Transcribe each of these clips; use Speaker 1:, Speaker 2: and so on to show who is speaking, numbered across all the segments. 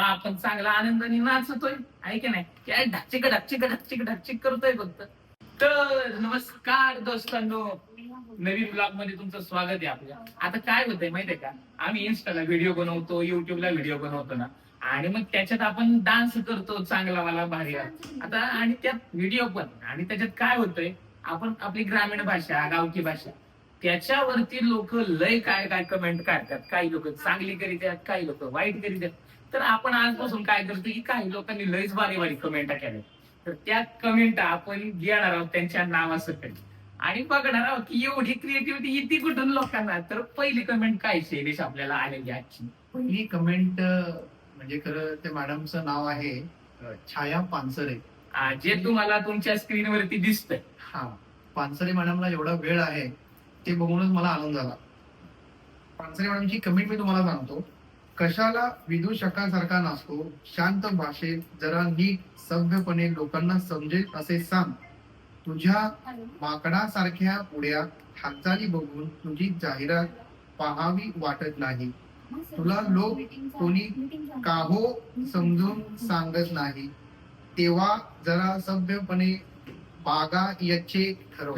Speaker 1: आपण चांगला आनंदाने नाचतोय आहे की नाही? काय ढाचिक ढाचिक ढाचिक ढकचिक करतोय फक्त. तर नमस्कार दोस्तांनो. नवीन ब्लॉगमध्ये तुमचं स्वागत आहे आपल्या. आता काय होतंय माहितीये का? आम्ही इन्स्टाला व्हिडिओ बनवतो युट्यूबला व्हिडिओ बनवतो ना. आणि मग त्याच्यात आपण डान्स करतो चांगला वाला भारी आता आणि त्यात व्हिडिओ पण. आणि त्याच्यात काय होतंय? आपण आपली ग्रामीण भाषा गावठी भाषा. त्याच्यावरती लोक लय काय काय कमेंट काढतात काही लोक चांगली करीतात काही लोक वाईट करीतात तर आपण आजपासून काय करतो की काही लोकांनी लयच बारी बारी कमेंट केल्या तर त्या कमेंट आपण घेणार आहोत त्यांच्या नावासकट. आणि बघणार आहोत की एवढी क्रिएटिव्हिटी येते कुठून लोकांना. तर पहिली कमेंट काय शैलेश आपल्याला आलेली आजची?
Speaker 2: पहिली कमेंट म्हणजे खरं त्या मॅडमचं नाव आहे छाया पानसरे.
Speaker 1: जे तुम्हाला तुमच्या स्क्रीनवरती दिसतंय.
Speaker 2: हा. पानसरे मॅडमला एवढा वेळ आहे ते बघूनच मला आनंद झाला. पानसरे मॅडमची कमेंट मी तुम्हाला सांगतो. कशाला विदूषकासारखा नसतो शांत भाषेत जरा नीट सभ्यपणे लोकांना समजेल असे सांग. तुझ्या माकडासारख्या उड्या हालचाली बघून तुझी जाहिरात पाहावी वाटत नाही. तुला लोक कोणी काहो समजून सांगत नाही. तेव्हा जरा सभ्यपणे बागा याचे ठरव.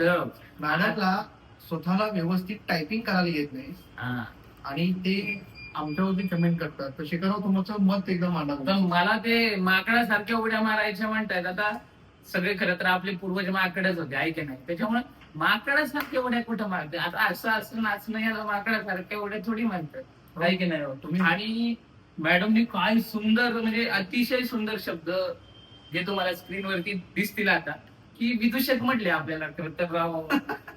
Speaker 2: मॅडमला स्वतःला व्यवस्थित टायपिंग करायला येत नाही. आणि ते आमच्यावरती कमेंट करतात. तर शेखरराव तुमचं मत एकदम
Speaker 1: तर
Speaker 2: मांडा
Speaker 1: मला ते माकडासारख्या उड्या मारायच्या म्हणतायत. आता सगळे खरं तर आपले पूर्वज माकडच होते ऐके नाही? त्याच्यामुळे माकडासारख्या उड्या कुठं मारते आता असं असं नाचणं याला माकडासारख्या उड्या थोडी म्हणतात. आहे की नाही? हो?
Speaker 2: तुम्ही
Speaker 1: आणि मॅडमनी काय सुंदर म्हणजे अतिशय सुंदर शब्द जे तुम्हाला स्क्रीनवरती दिसतील आता. की विदूषक म्हटले आपल्याला खरं तर राव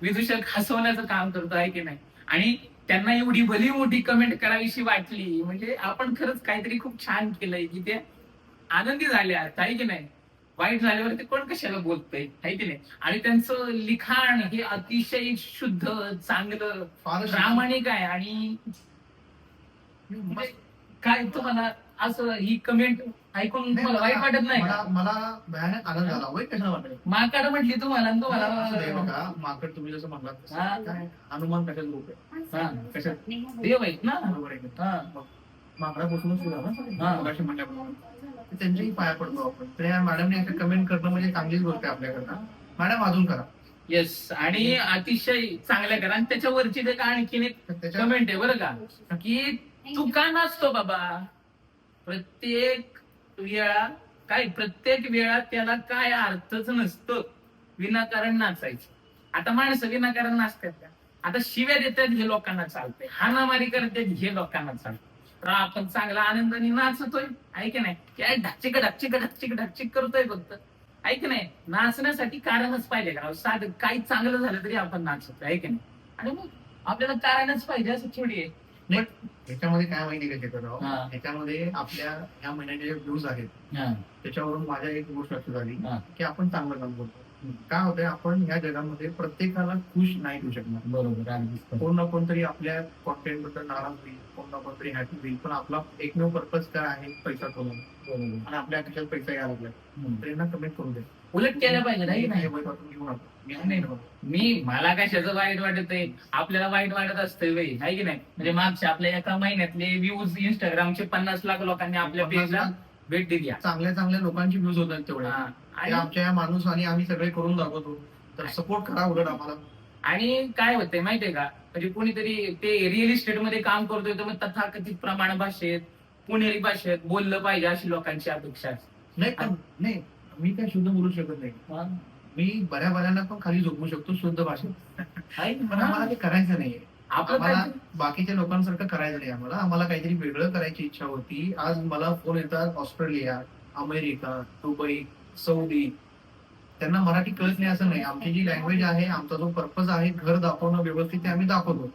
Speaker 1: विदूषक हसवण्याचं काम करतो आहे की नाही? आणि त्यांना एवढी भली मोठी कमेंट करावीशी वाटली म्हणजे आपण खरंच काहीतरी खूप छान केलंय की ते आनंदी झाले आहे की नाही? वाईट झाल्यावर ते कोण कशाला बोलतंय आहे की नाही? आणि त्यांचं लिखाण हे अतिशय शुद्ध चांगलं
Speaker 2: फार
Speaker 1: प्रामाणिक आहे आणि म्हणजे काय तुम्हाला असं ही कमेंट ऐकून तुम्हाला वाईट वाटत नाही
Speaker 2: मला
Speaker 1: का?
Speaker 2: मला भयानक आनंद झाला. वाईट कशाला वाटत
Speaker 1: माकाड म्हटली तुम्हाला आणि
Speaker 2: असं नाही
Speaker 1: तुम्हाला
Speaker 2: बघा. माकड तुम्ही जसं म्हणलात तसं.
Speaker 1: हा.
Speaker 2: काय? हनुमान कशात रूप आहे?
Speaker 1: हा,
Speaker 2: कशात
Speaker 1: देव आहेत ना?
Speaker 2: बरोबर आहे का?
Speaker 1: हा.
Speaker 2: माकडापासूनच सुरू
Speaker 1: हा.
Speaker 2: ना मगाशी म्हटल्याप्रमाणे तर त्यांच्याही पाया पडतो आपण. तर या मॅडमने असं कमेंट करणं म्हणजे चांगलीच गोष्ट आहे आपल्याकडनं मॅडम अजून करा.
Speaker 1: येस आणि अतिशय चांगल्या करा. आणि त्याच्यावरची ते आणखीन एक
Speaker 2: तर त्याच्या
Speaker 1: कमेंट आहे बरं का? की तू का नाचतो बाबा. प्रत्येक वेळा काय प्रत्येक वेळा त्याला काय अर्थच नसतं. विनाकारण नाचायचं. आता माणसं विनाकारण नाचतात का? आता शिव्या देतात हे लोकांना चालतंय. हानामारी करतात हे लोकांना चालतंय. तर आपण चांगला आनंदाने नाचतोय. आहे की नाही? काय ढाचिक ढाचिक ढाचिक ढाचिक करतोय फक्त. आहे की नाही? नाचण्यासाठी कारणच पाहिजे का? साध काही चांगलं झालं तरी आपण नाचतोय. आहे की नाही? आणि मग आपल्याला कारणच पाहिजे असं थोडी आहे.
Speaker 2: ह्याच्यामध्ये काय माहिती का
Speaker 1: हा.
Speaker 2: ह्याच्यामध्ये आपल्या ह्या महिन्याचे जे व्ह्यूज आहेत त्याच्यावरून माझ्या एक गोष्ट लक्षात आली
Speaker 1: हा.
Speaker 2: की आपण चांगलं काम करतो काय होतंय आपण ह्या जगामध्ये प्रत्येकाला खुश नाही ठेवू शकणार
Speaker 1: बरोबर अगदीच.
Speaker 2: कोण ना कोणतरी आपल्या कॉन्टेंटबद्दल नाराज होईल कोण ना कोणतरी हॅपी होईल पण आपला एकमेव पर्पज काय आहे पैसा कमवणं
Speaker 1: बरोबर.
Speaker 2: आणि आपल्या खिशात पैसा यायला लागला
Speaker 1: हम्म.
Speaker 2: तर यांना कमेंट करू दे
Speaker 1: उलट केलं पाहिजे नाही
Speaker 2: नाही,
Speaker 1: नाही
Speaker 2: हे. मी
Speaker 1: मला कशाचं वाईट वाटत आहे आपल्याला वाईट वाटत असतं वेळी आहे की नाही म्हणजे मागच्या आपल्या एका महिन्यातले व्ह्यूज इंस्टाग्रामचे पन्नास लाख लोकांनी आपल्या पेजला भेट दिली.
Speaker 2: चांगल्या चांगल्या लोकांची व्ह्यूज होतात तेवढे. ते
Speaker 1: आणि
Speaker 2: आमच्या या माणूस आणि आम्ही सगळे करून दाखवतो तर सपोर्ट करा उलट आम्हाला
Speaker 1: आणि काय होतंय माहितीये का म्हणजे कोणीतरी ते रिअल इस्टेटमध्ये काम करतोय तर मग तथाकथित प्रमाण भाषेत पुणेरी भाषेत बोललं पाहिजे अशी लोकांची अपेक्षा.
Speaker 2: नाही नाही मी काय शुद्ध बोलू शकत नाही. मी बऱ्या बऱ्यांना पण खाली झोपू शकतो शुद्ध भाषेत. पण? आम्हाला ते करायचं नाहीये. आम्हाला बाकीच्या लोकांसारखं करायचं नाही आम्हाला. आम्हाला काहीतरी वेगळं करायची इच्छा होती. आज मला फोन येतात ऑस्ट्रेलिया अमेरिका दुबई सौदी. त्यांना मराठी कळत नाही असं नाही. आमची जी लँग्वेज आहे आमचा जो पर्पज आहे घर दाखवणं व्यवस्थित ते आम्ही दाखवतो.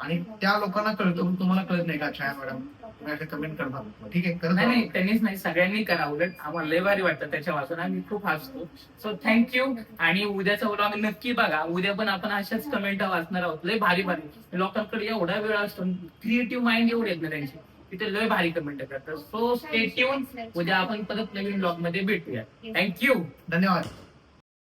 Speaker 2: आणि त्या लोकांना कळतं तुम्हाला कळत नाही का छाया मॅडम? कमेंट करता ठीक आहे करत
Speaker 1: नाही. नाही त्यांनीच नाही सगळ्यांनी करा उलट. आम्हाला लय भारी वाटतं त्याच्या वाचून आम्ही खूप हसतो. सो थँक्यू आणि उद्याचा व्हिडिओ आम्ही नक्की बघा. उद्या पण आपण अशाच कमेंट वाचणार आहोत. लय भारी भारी. लोकांकडे एवढा वेळ असतो. क्रिएटिव्ह माइंड एवढे आहेत ना त्यांचे. तिथे लय भारी कमेंट करतात. सो स्टे ट्यून उद्या आपण परत नवीन ब्लॉगमध्ये भेटूया थँक्यू
Speaker 2: धन्यवाद.